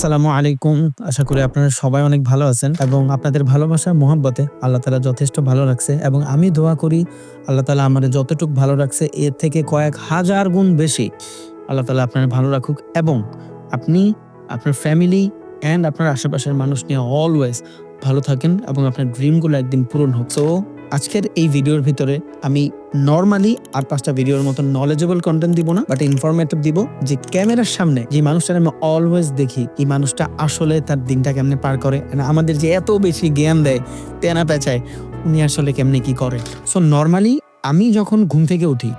আসসালামু আলাইকুম। আশা করি আপনারা সবাই অনেক ভালো আছেন এবং আপনাদের ভালোবাসা, মোহাব্বতে আল্লাহ তালা যথেষ্ট ভালো রাখছে এবং আমি দোয়া করি আল্লাহ তালা আমার যতটুকু ভালো রাখছে, এর থেকে কয়েক হাজার গুণ বেশি আল্লাহ তালা আপনার ভালো রাখুক এবং আপনি, আপনার ফ্যামিলি অ্যান্ড আপনার আশেপাশের মানুষ নিয়ে অলওয়েজ ভালো থাকেন এবং আপনার ড্রিমগুলো একদিন পূরণ হোক। তো আজকের এই ভিডিওর ভিতরে আমি নর্মালি আর পাঁচটা ভিডিওর মতো নলেজেবল কন্টেন্ট দিব না বাট ইনফরমেটিভ দিব যে ক্যামেরার সামনে যে মানুষটা আমি অলওয়েজ দেখি, এই মানুষটা আসলে তার দিনটা কেমনে পার করে আমাদের যে এত বেশি জ্ঞান দেয়, তেনা পেঁচায়, উনি আসলে কেমনে কি করে? সো নর্মালি আমি যখন ঘুম থেকে উঠি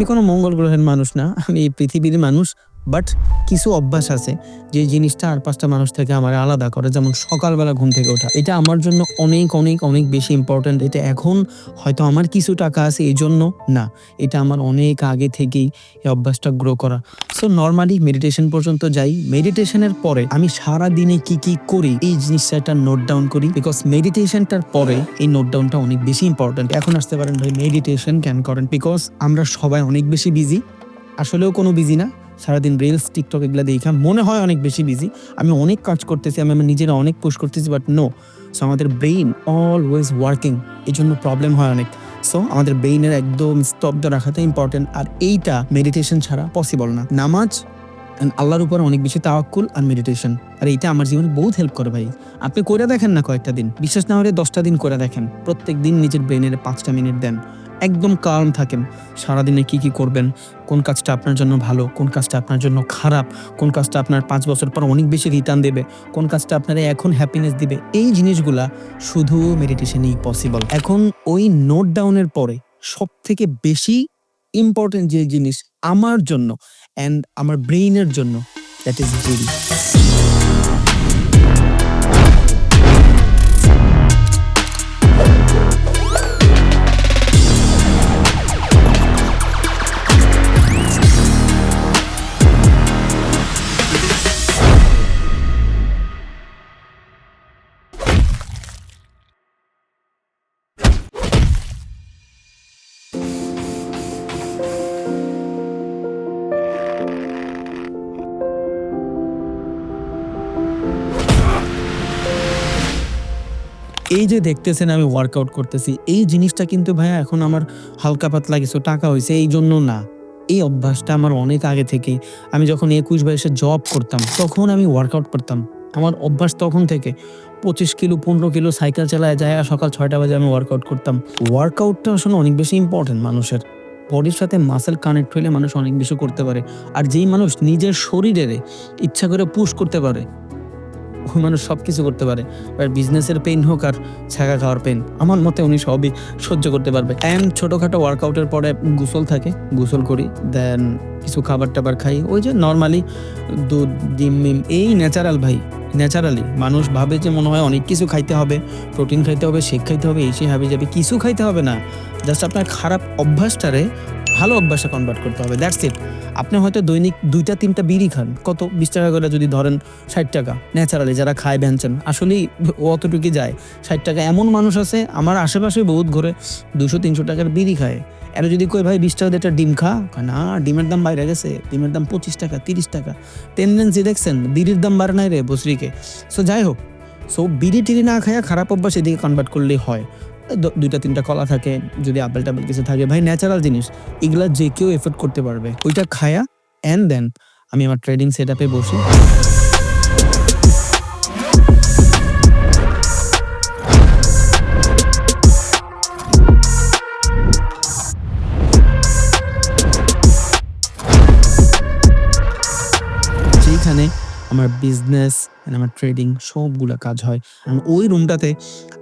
আমি কোনো মঙ্গল গ্রহের মানুষ না আমি পৃথিবীর মানুষ। বাট কিছু অভ্যাস আছে যে জিনিসটা আর পাঁচটা মানুষ থেকে আমার আলাদা করে, যেমন সকালবেলা ঘুম থেকে ওঠা। এটা আমার জন্য অনেক অনেক অনেক বেশি ইম্পর্ট্যান্ট এটা এখন হয়তো আমার কিছু টাকা আছে এই জন্য না। এটা আমার অনেক আগে থেকেই এই অভ্যাসটা গ্রো করা। সো নর্মালি মেডিটেশন পর্যন্ত যাই। মেডিটেশনের পরে আমি সারা দিনে কি কি করি, এই জিনিসটা একটা নোট ডাউন করি বিকজ মেডিটেশনটার পরে এই নোট ডাউনটা অনেক বেশি ইম্পর্ট্যান্ট এখন আসতে পারেন ভাই মেডিটেশন ক্যান করেন। বিকজ আমরা সবাই অনেক বেশি বিজি আসলেও কোনো বিজি না। সারাদিন রিলস টিকটক এগুলো দেখা। মনে হয় অনেক বেশি বিজি আমি অনেক কাজ করতেছি, আমি আমার নিজেরা অনেক পুশ করতেছি বাট নো সো আমাদের ব্রেইন অলওয়েজ ওয়ার্কিং এই জন্য প্রবলেম হয় অনেক। সো আমাদের ব্রেইনের একদম স্তব্ধ রাখাটা ইম্পর্টেন্ট আর এইটা মেডিটেশন ছাড়া পসিবল না। নামাজ আল্লাহর উপর অনেক বেশি তাওয়াক্কুল আর মেডিটেশন আর এইটা আমার জীবনে বহুত হেল্প করে ভাই। আপনি করে দেখেন না কয়েকটা দিন। বিশ্বাস না হলে দশটা দিন করে দেখেন। প্রত্যেক দিন নিজের ব্রেনের পাঁচটা মিনিট দেন। একদম কার্ম থাকেন। সারাদিনে কি কি করবেন? কোন কাজটা আপনার জন্য ভালো? কোন কাজটা আপনার জন্য খারাপ? কোন কাজটা আপনার পাঁচ বছর পর অনেক বেশি রিটার্ন দেবে? কোন কাজটা আপনারা এখন হ্যাপিনেস দিবে? এই জিনিসগুলা শুধু মেডিটেশনেই পসিবল এখন ওই নোট ডাউনের পরে সব থেকে বেশি ইম্পর্টেন্ট যে জিনিস আমার জন্য অ্যান্ড আমার ব্রেইনের জন্য দ্যাট ইজ জিডি এই যে দেখতেছেন আমি ওয়ার্কআউট করতেছি, এই জিনিসটা কিন্তু ভাইয়া এখন আমার হালকা পাতলা কিছু টাকা হয়েছে এই জন্য না। এই অভ্যাসটা আমার অনেক আগে থেকে আমি যখন একুশ বয়সে জব করতাম, তখন আমি ওয়ার্কআউট করতাম। আমার অভ্যাস তখন থেকে পঁচিশ কিলো, পনেরো কিলো সাইকেল চালায় যায় আর সকাল ছয়টা বাজে আমি ওয়ার্কআউট করতাম। ওয়ার্কআউটটা আসলে অনেক বেশি ইম্পর্টেন্ট মানুষের। বডির সাথে মাসেল কানেক্ট হইলে মানুষ অনেক বেশি করতে পারে। আর যেই মানুষ নিজের শরীরের ইচ্ছা করে পুশ করতে পারে ওই মানুষ সব কিছু করতে পারে। আর বিজনেসের পেইন হোক আর ছাগা খাওয়ার পেন আমার মতে উনি সবই সহ্য করতে পারবে। অ্যান্ড ছোটোখাটো ওয়ার্কআউটের পরে গোসল থাকে, গোসল করি দেন কিছু খাবার টাবার খাই। ওই যে নর্মালি দুধ, ডিম, মিম, এই ন্যাচারাল ভাই ন্যাচারালি মানুষ ভাবে যে মনে হয় অনেক কিছু খাইতে হবে প্রোটিন খাইতে হবে শেক খাইতে হবে, এই সেই হাবি যাবে, কিছু খাইতে হবে না। জাস্ট আপনার খারাপ অভ্যাসটারে ভালো অভ্যাসে কনভার্ট করতে হবে দ্যাটস ইট আপনি হয়তো দৈনিক দুইটা, তিনটা বিড়ি খান। কত? বিশ টাকা করে যদি ধরেন ষাট টাকা। ন্যাচারালি যারা খায় ভ্যানচেন আসলেই অতটুকু যায়। ষাট টাকা এমন মানুষ আছে, আমার আশেপাশে বহুত ঘরে, দুশো, তিনশো টাকার বিড়ি খায়। এরা যদি কই ভাই, বিশ টাকা একটা ডিম খা? না, ডিমের দাম বাইরে গেছে। ডিমের দাম পঁচিশ টাকা, তিরিশ টাকা। টেন্ডেন্সি দেখছেন, বিড়ির দাম বাড়ে নাই রে বসরিকে সো যাই হোক। সো বিড়ি টিড়ি না খায়া খারাপ অভ্যাস এদিকে কনভার্ট করলেই হয়। দুইটা, তিনটা কলা থাকে, যদি আপেল টাপেল কিছু থাকে। ভাই ন্যাচারাল জিনিস, এগুলা যে কেউ এফোর্ড করতে পারবে। ওইটা খায়া অ্যান্ড দেন আমি আমার ট্রেডিং সেট আপে বসি। আমার বিজনেস আমার ট্রেডিং সবগুলো কাজ হয়। ওই রুমটাতে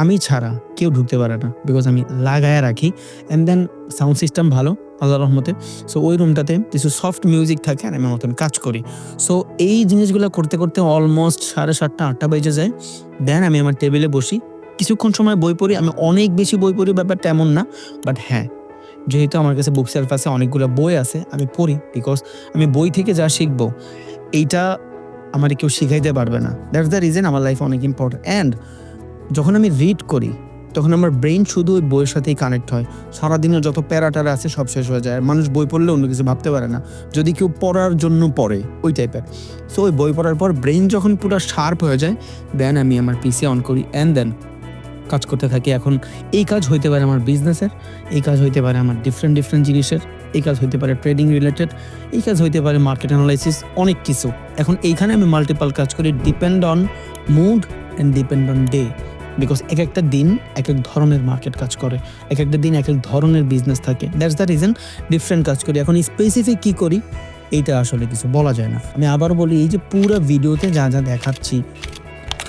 আমি ছাড়া কেউ ঢুকতে পারে না বিকজ আমি লাগায়া রাখি। অ্যান্ড দেন সাউন্ড সিস্টেম ভালো, আল্লাহ রহমতে। সো ওই রুমটাতে কিছু সফট মিউজিক থাকে আর আমি মতন কাজ করি। সো এই জিনিসগুলো করতে করতে অলমোস্ট সাড়ে সাতটা, আটটা বেজে যায়। দেন আমি আমার টেবিলে বসি। কিছুক্ষণ সময় বই পড়ি। আমি অনেক বেশি বই পড়ি, ব্যাপারটা এমন না। বাট হ্যাঁ যেহেতু আমার কাছে বুক সেলফ আছে, অনেকগুলো বই আছে, আমি পড়ি বিকজ আমি বই থেকে যা শিখব, এইটা আমার কেউ শিখাইতে পারবে না। দ্যাটস দ্য রিজন আমার লাইফ অনেক ইম্পর্টেন্ট অ্যান্ড যখন আমি রিড করি, তখন আমার ব্রেন শুধু ওই বইয়ের সাথেই কানেক্ট হয়। সারাদিনের যত প্যারাটারা আছে সব শেষ হয়ে যায়। মানুষ বই পড়লে অন্য কিছু ভাবতে পারে না। যদি কেউ পড়ার জন্য পড়ে, ওই টাইপের সো ওই বই পড়ার পর ব্রেন যখন পুরো শার্প হয়ে যায় দেন আমি আমার পিসি অন করি। অ্যান্ড দেন কাজ করতে থাকি। এখন এই কাজ হইতে পারে আমার বিজনেসের এই কাজ হইতে পারে আমার ডিফারেন্ট ডিফারেন্ট জিনিসের। এই কাজ হইতে পারে ট্রেডিং রিলেটেড এই কাজ হইতে পারে মার্কেট অ্যানালাইসিস অনেক কিছু। এখন এইখানে আমি মাল্টিপাল কাজ করি depend on mood and depend on day because এক একটা দিন এক এক ধরনের মার্কেট কাজ করে, এক একটা দিন এক এক ধরনের বিজনেস থাকে। দ্যাটস দ্য রিজন ডিফারেন্ট কাজ করি। এখন স্পেসিফিক কি করি, এইটা আসলে কিছু বলা যায় না। আমি আবার বলি, এই যে পুরো ভিডিওতে যা যা দেখাচ্ছি,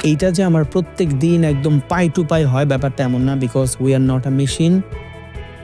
এইটা যে আমার প্রত্যেক দিন একদম পাই টু পাই হয়, ব্যাপারটা এমন না। Because we are not a machine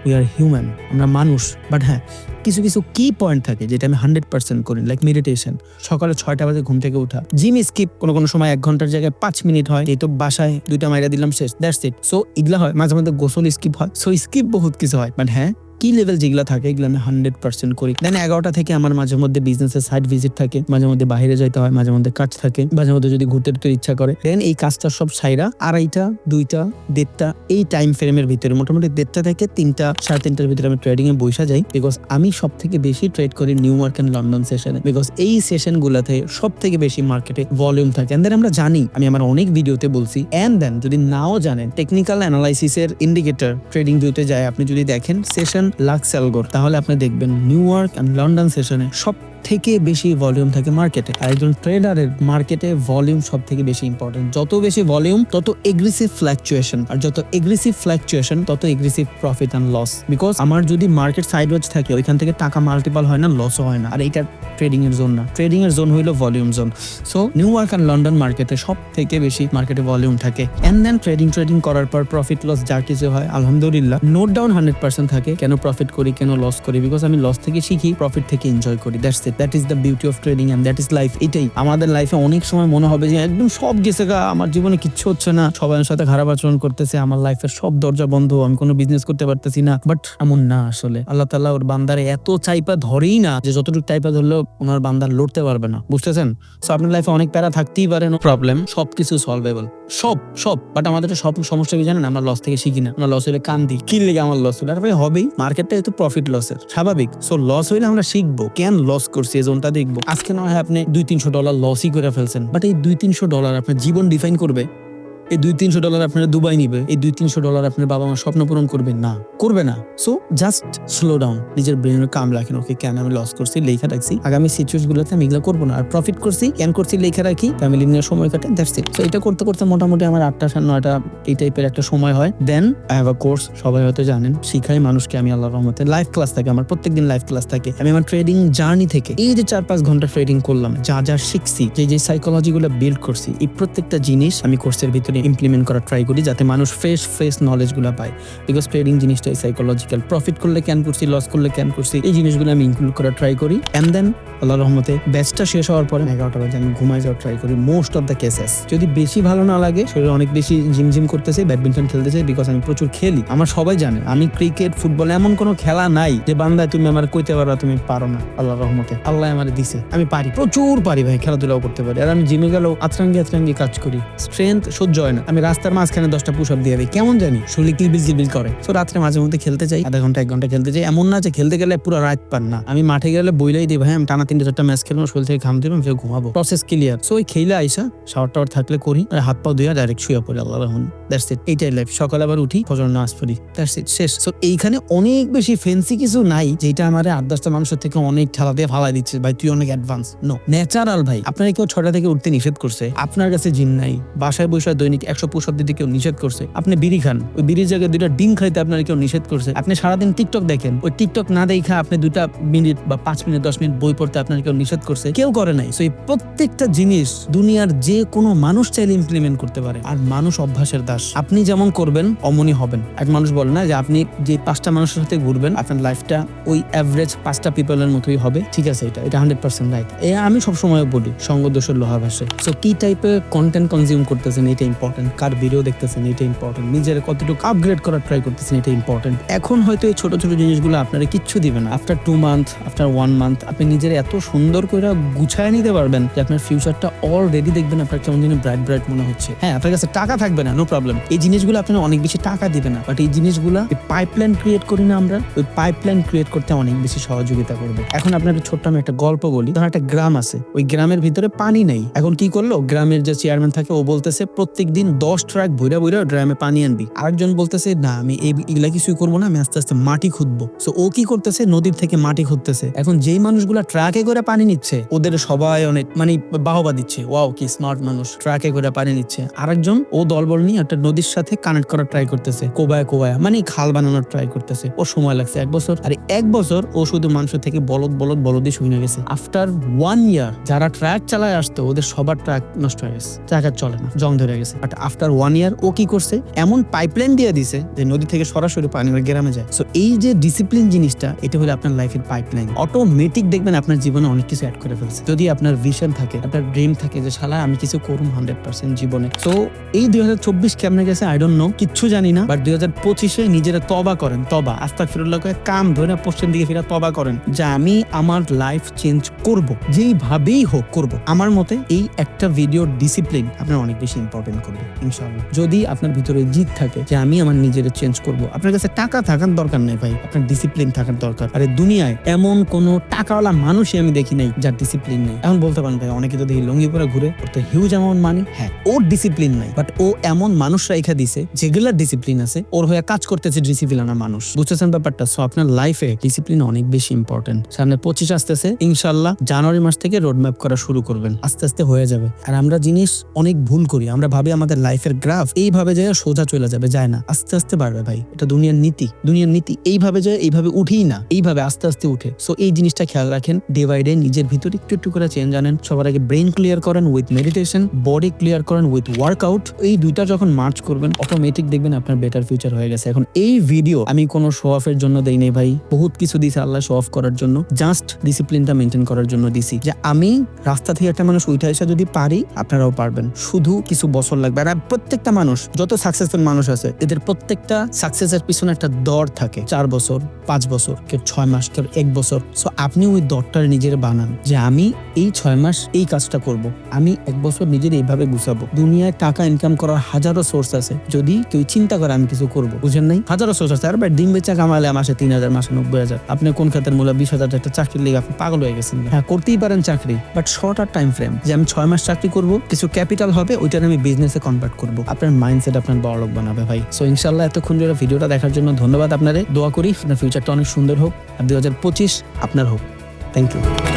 we are human আমরা মানুষ বাট হ্যাঁ কিছু কিছু কি পয়েন্ট থাকে যেটা আমি হান্ড্রেড পার্সেন্ট করি লাইক মেডিটেশন সকালে ছয়টা বাজে ঘুম থেকে উঠা। জিম স্কিপ কোনো কোনো সময় এক ঘণ্টার জায়গায় পাঁচ মিনিট হয় এই তো বাসায় দুইটা মাইরা দিলাম শেষ দ্যাটস ইট সো ইগলা হয়, মাঝে মাঝে গোসল স্কিপ হয়। সো স্কিপ বহুত কিছু হয় বাট হ্যাঁ কি লেভেল যেগুলো থাকে, এগুলো আমি হান্ড্রেড পার্সেন্ট করি। দেন এগারোটা থেকে আমার মাঝে মধ্যে বিজনেসের সাইড ভিজিট থাকে, মাঝে মধ্যে বাইরে যাইতে হয়, মাঝে মধ্যে কাজ থাকে, মাঝে মধ্যে যদি ঘুরতে টুরতে ইচ্ছা করে। দেন এই কাজটা সব সাইরা আড়াইটা, দুইটা, দেড়টা, এই টাইম ফ্রেমের ভিতরে, মোটামুটি দেড়টা থেকে তিনটা, সাড়ে তিনটার ভিতরে আমি ট্রেডিং এ বসে যাই বিকজ আমি সব থেকে বেশি ট্রেড করি নিউ ইয়র্ক অ্যান্ড লন্ডন সেশনে বিকজ এই সেশন গুলাতে সব থেকে বেশি মার্কেটে ভলিউম থাকে। এন্ড দেন আমরা জানি, আমি আমার অনেক ভিডিওতে বলছি এন্ড দেন যদি নাও জানেন টেকনিক্যাল অ্যানালাইসিসের ইন্ডিকেটর ট্রেডিং ভিউতে যায়, আপনি যদি দেখেন সেশন লাক্স অ্যালগোর। তাহলে আপনি দেখবেন নিউ ইয়র্ক অ্যান্ড লন্ডন সেশনে সব থেকে বেশি ভলিউম থাকে মার্কেটে আর একজন ট্রেডারের মার্কেটে ভলিউম সব থেকে বেশি ইম্পর্টেন্ট যত বেশি ভলিউম তত এগ্রেসিভ ফ্ল্যাকচুয়েশন আর যত এগ্রেসিভ ফ্ল্যাকচুয়েশন তত aggressive profit and loss because আমার যদি মার্কেট সাইডওয়েজ থাকে, ওইখান থেকে টাকা মাল্টিপাল হয় না লসও হয় না। আর এইটা ট্রেডিং এর জোন না। ট্রেডিং এর জোন হইল volume zone so New York and London মার্কেটে সব থেকে বেশি মার্কেটে ভলিউম থাকে। অ্যান্ড দেন ট্রেডিং ট্রেডিং করার পর প্রফিট লস যা কিছু হয়, আলহামদুলিল্লাহ নোট ডাউন হান্ড্রেড পার্সেন্ট থাকে। কেন প্রফিট করি, কেন লস করি? বিকজ আমি লস থেকে শিখি প্রফিট থেকে এনজয় করি। That's it that is the beauty of trading and that is life এটাই। আমাদের লাইফে অনেক সময় মনে হবে যে একদম সব গেছে গা, আমার জীবনে কিচ্ছু হচ্ছে না। সবাই সাথে খারাপ আচরণ করতেছে, আমার লাইফের সব দরজা বন্ধ, আমি কোনো বিজনেস করতে পারতেছি না। বাট এমন না আসলে। আল্লাহ তাল্লাহ ওর বান্দারে এত চাইপা ধরেই না যে যতটুকু টাইপা ধরলেও ওনার বান্দার লড়তে পারবে না। বুঝতেছেন? সো আপনার লাইফে অনেক প্যারা থাকতেই পারে প্রবলেম সবকিছু সলভেবল সব সব। বাট আমাদের সব সমস্যা কি জানেন? আমরা লস থেকে শিখি না। আমরা লস হলে কান দিই কি লেগে আমার লস হলে। আর ভাই, হবেই। মার্কেটটা তো প্রফিট লসের স্বাভাবিক। সো লস হইলে আমরা শিখব। কেন লস করছি এই জোনটা দেখব। আজকে নয় আপনি দুই তিনশো ডলার লসই করে ফেলছেন। বাট এই দুই তিনশো ডলার আপনার জীবন ডিফাইন করবে। এই দুই তিনশো ডলার আপনারা দুবাই নিবে, এই দুই তিনশো ডলার আপনার বাবা মা স্বপ্ন পূরণ করবে না করবে না। সো জাস্ট স্লো ডাউন নিজের ব্রেনের কাম রাখেন ওকে কেন আমি লস করছি, লেখা রাখছি, আগামী সিচুয়েশন গুলোতে আমি এগুলো করব না, আর প্রফিট করছি কেন করছি, লেখা রাখি ফ্যামিলি নিয়ে সময় কাটে ইট সো এটা করতে করতে মোটামুটি আমার আটটা, সাড়ে নয়টা, এই টাইপের একটা সময় হয়। Then I have a course সবাই হয়তো জানেন, শিখাই মানুষকে আমি আল্লাহ রহমতে। লাইভ ক্লাস থাকে, আমার প্রত্যেকদিন লাইভ ক্লাস থাকে। আমি আমার ট্রেডিং জার্নি থেকে, এই যে চার পাঁচ ঘণ্টা ট্রেডিং করলাম, যা যা শিখছি, যে যে সাইকোলজি গুলো বিল্ড করছি, এই প্রত্যেকটা জিনিস আমি কোর্সের ভিতরে ইমপ্লিমেন্ট করা ট্রাই করি যাতে মানুষ ফ্রেশ ফ্রেশ নলেজগুলো পায়। বিকজ ট্রেডিং জিনিসটাই সাইকোলজিক্যাল প্রফিট করলে ক্যান করছি লস করলে ক্যান করছি, এই জিনিসগুলো আমি ইনক্লুড করা ট্রাই করি। অ্যান্ড দেন আল্লাহ রহমতে ব্যাচটা শেষ হওয়ার পরে এগারোটা বাজে আমি ঘুমাই যাওয়ার ট্রাই করি মোস্ট অফ দ্য কেসেস যদি বেশি ভালো না লাগে, শরীরে অনেক বেশি জিম জিম করতেছে, ব্যাডমিন্টন খেলতে চাই বিকজ আমি প্রচুর খেলি। আমার সবাই জানে, আমি ক্রিকেট ফুটবল এমন কোনো খেলা নাই যে বান্দায় তুমি আমার কইতে পারো তুমি পারো না আল্লাহ রহমতে। আল্লাহ আমার দিছে, আমি পারি, প্রচুর পারি ভাই, খেলাধুলাও করতে পারি। আর আমি জিমে গেলেও আতরাঙ্গি আতরাঙ্গি কাজ করি স্ট্রেংথ সহ্য হয় না। আমি রাস্তার মাঝখানে দশটা পুশ দিয়ে দিই, কেমন জানি, শরীর কিলবিল কিলবিল করে। তো রাত্রে মাঝে মধ্যে খেলতে যাই, আধা ঘণ্টা, এক ঘণ্টা খেলতে যাই, এমন না যে খেলতে গেলে পুরো রাত পান না। আমি মাঠে গেলে বইলাই দিই, ভাই, আমি টানা তিনটে চারটা ম্যাচ খেলব, শরীর থেকে ঘাম দিলাম ফের ঘুমাবো। প্রসেস ক্লিয়ার সো ওই খেলে আইসা শাওয়ার টাওয়ার থাকলে করি, আর হাত পা ধুয়ে ডাইরেক্ট শুয়ে পড়ি আল্লাহ রহমান দ্যাটস ইট এইটাই লাইফ সকালে আবার উঠি ফজর নামাজ পড়ি। দ্যাটস ইট শেষ। সো এইখানে অনেক বেশি ফেন্সি কিছু নাই যেটা আমার আট দশটা মানুষের থেকে অনেক ঠেলা দিয়ে ফালাই দিচ্ছে, ভাই, তুই অনেক অ্যাডভান্স নো ন্যাচারাল ভাই। আপনার কেউ ছটা থেকে উঠতে নিষেধ করছে, আপনার কাছে জিম নাই। বাসায় বসে দৈনিক একশো দিতে কেউ নিষেধ করছে। আপনি বিড়ি খান। ওই বিড়ির জায়গায় দুইটা ডিম খাইতে আপনার কেউ নিষেধ করছে। আপনি সারাদিন টিকটক দেখেন। ওই টিকটক না দেখা আপনি দুইটা মিনিট বা পাঁচ মিনিট, দশ মিনিট বই পড়তে আপনার কেউ নিষেধ করছে, কেউ করে নাই। তো এই প্রত্যেকটা জিনিস দুনিয়ার যে কোনো মানুষ চাইলে ইমপ্লিমেন্ট করতে পারে। আর মানুষ অভ্যাসের দাস। আপনি যেমন করবেন, অমনই হবেন। এক মানুষ বলে না যে, আপনি যে পাঁচটা মানুষের সাথে ঘুরবেন, আপনার লাইফটা ওই অ্যাভারেজ পাঁচটা পিপলের মতোই হবে। ঠিক আছে, এটা এটা হান্ড্রেড পার্সেন্ট রাইট এ আমি সবসময় বলি সঙ্গ দোষের লোহা ভাসে। সো কি টাইপের কন্টেন্ট কনজিউম করতেছেন, এটা ইম্পর্টেন্ট কার ভিডিও দেখতেছেন, এটা ইম্পর্টেন্ট নিজের কতটুকু আপগ্রেড করার ট্রাই করতেছেন, এটা ইম্পর্টেন্ট এখন হয়তো এই ছোট ছোট জিনিসগুলো আপনারা কিচ্ছু দিবেন after two month after one month আপনি নিজের এত সুন্দর করে গুছায় নিতে পারবেন যে আপনার ফিউচারটা অলরেডি দেখবেন আপনার কেমন যেন ব্রাইট ব্রাইট মনে হচ্ছে। হ্যাঁ আপনার কাছে টাকা থাকবে না নো প্রবলেম এই জিনিসগুলো আপনার অনেক বেশি টাকা দিবে না বাট এই জিনিসগুলো পাইপলাইন ক্রিয়েট করি না আমরা, ওই পাইপলাইন ক্রিয়েট করতে অনেক বেশি সহযোগিতা করবে। এখন আপনাকে ছোট্ট আমি একটা গল্প বলি ধর একটা গ্রাম আছে, ওই গ্রামের ভিতরে পানি নেই। এখন কি করল? গ্রামের যে চেয়ারম্যান থাকে, ও বলতেছে প্রত্যেক দিন দশ ট্রাক ভৈরা ভৈরা ড্রামে পানি আনবি। আরেকজন বলতেছে, না, আমি এই এগুলা কিছুই করব না, আমি আস্তে আস্তে মাটি খুঁদবো সো ও কি করতেছে? নদীর থেকে মাটি খুঁজতেছে এখন যেই মানুষগুলা ট্রাকে করে পানি নিচ্ছে। ওদের সবাই অনেক মানে বাহবা দিচ্ছে। ওয়াও, কি স্মার্ট মানুষ। ট্রাকে করে পানি নিচ্ছে। আরেকজন, ও দলবল নিয়ে একটা নদীর সাথে কানেক্ট করার ট্রাই করতেছে। কোবায় কোবায় মানে খাল বানানোর ট্রাই করতেছে। ও সময় লাগছে এক বছর। আর এক বছর ও শুধু মানুষের থেকে বলদ বলদ, বলদই শুনে গেছে। আফটার ওয়ান ইয়ার, যারা ট্র্যাক চালায় আসতো, ওদের সবার ট্র্যাক নষ্ট হয়ে গেছে। ট্র্যাক আর চলে না, জং ধরে গেছে। বাট আফটার ওয়ান ইয়ার, ও কি করছে? এমন পাইপলাইন দিয়ে দিছে যে নদী থেকে সরাসরি পানি গ্রামে যায়। সো এই যে ডিসিপ্লিন জিনিসটা, এটা হলো আপনার লাইফের পাইপলাইন অটোমেটিক দেখবেন আপনার জীবনে অনেক কিছু অ্যাড করে ফেলছে। যদি আপনার ভিশন থাকে, আপনার ড্রিম থাকে যে শালা আমি কিছু করুম হান্ড্রেড পার্সেন্ট জীবনে। সো এই দুই হাজার চব্বিশ কেমনে গেছে আই ডোন্ট নো কিচ্ছু জানি না বাট দুই হাজার পঁচিশে নিজেরা তবা করেন তবা আস্তা ফিরুল্লাহ কাম ধরে পশ্চিম দিকে ফিরা তবা করেন, যে আমি আমার লাইফ চেঞ্জ করব, যেইভাবেই হোক করব। আমার মতে এই একটা ভিডিওর ডিসিপ্লিন আপনার অনেক বেশি ইম্পর্টেন্ট করবে, ইনশাআল্লাহ। যদি আপনার ভিতরে জিদ থাকে যে আমি আমার নিজের চেঞ্জ করব, আপনার কাছে টাকা থাকার দরকার নেই ভাই, আপনার ডিসিপ্লিন থাকার দরকার। আরে দুনিয়ায় এমন কোনো টাকাওয়ালা মানুষই আমি দেখি নাই যার ডিসিপ্লিন নেই। এখন বলতে পারেন ভাই অনেকে তো দেখি লঙ্গি পরে ঘুরে ওর তো হিউজ অ্যামাউন্ট মানি হ্যাঁ। ওর ডিসিপ্লিন নাই। বাট ও এমন মানুষ রেখা দিছে যেগুলার ডিসিপ্লিন আছে ওর হয়ে কাজ করতেছে ডিসিপ্লিন আনা মানুষ। বুঝতেছেন ব্যাপারটা? সো আপনার লাইফে ডিসিপ্লিন অনেক বেশি ইম্পর্টেন্ট সামনে পঁচিশ আসতেছে ইনশাল্লাহ জানুয়ারি মাস থেকে রোড ম্যাপ করা শুরু করবেন। আস্তে আস্তে হয়ে যাবে। আর আমরা জিনিস অনেক ভুল করি আমরা ভাবি আমাদের লাইফের গ্রাফ এইভাবে যায় সোজা চলে যাবে যায় না। আস্তে আস্তে বাড়বে ভাই এটা দুনিয়ার নীতি। দুনিয়ার নীতি এইভাবে যায় এইভাবে উঠেই না এইভাবে আস্তে আস্তে উঠে। সো এই জিনিসটা খেয়াল রাখেন ডে বাই ডে নিজের ভিতরে একটু একটু করে চেঞ্জ আনেন। সবার আগে ব্রেন ক্লিয়ার করেন উইথ মেডিটেশন বডি ক্লিয়ার করেন উইথ ওয়ার্কআউট এই দুইটা যখন মার্চ করবেন অটোমেটিক দেখবেন আপনার বেটার ফিউচার হয়ে গেছে। এখন এই ভিডিও আমি কোনো শো অফের জন্য দেই নাই ভাই। বহুত কিছু দিছে আল্লাহ শো অফ করার জন্য। জাস্ট ডিসিপ্লিনটা মেনটেন করার জন্য দিছি। যে আমি রাস্তা থেকে একটা মানুষ উঠে এসে যদি পারি, আপনারাও পারবেন। শুধু কিছু বছর লাগবে। আর প্রত্যেকটা মানুষ, যত সাকসেসফুল মানুষ আছে, এদের প্রত্যেকটা সাকসেসের পিছনে একটা দর থাকে। চার বছর, পাঁচ বছর, কেউ ছয় মাস, কেউ এক বছর। সো আপনি ওই দরটার নিজের বানান যে আমি এই ছয় মাস এই কাজটা করব। আমি এক বছর নিজের এইভাবে গুছাবো। দুনিয়ায় টাকা ইনকাম করার হাজারো সোর্স আছে। যদি কেউ চিন্তা করে আমি কিছু করব, বুঝেন নাই? হাজারো সোর্স আছে। আর ডিম বেচা কামালে মাসে তিন হাজার, মাসে নব্বই হাজার। আপনি কোন খাতের মূল্য বিশ হাজার একটা চাকরির লিগে আপনি পাগল হয়ে গেছেন হ্যাঁ করতেই পারেন চাকরি but short R time frame যে আমি ছয় মাস চাকরি করব, কিছু ক্যাপিটাল হবে, ওইটার আমি বিজনেসে কনভার্ট করব। আপনার মাইন্ডসেট আপনার বড় লোক বানাবে ভাই। সো ইনশাল্লাহ এতক্ষণ ভিডিওটা দেখার জন্য ধন্যবাদ আপনাদের দোয়া করি আপনার ফিউচারটা অনেক সুন্দর হোক। আর দু হাজার পঁচিশ আপনার হোক। Thank you.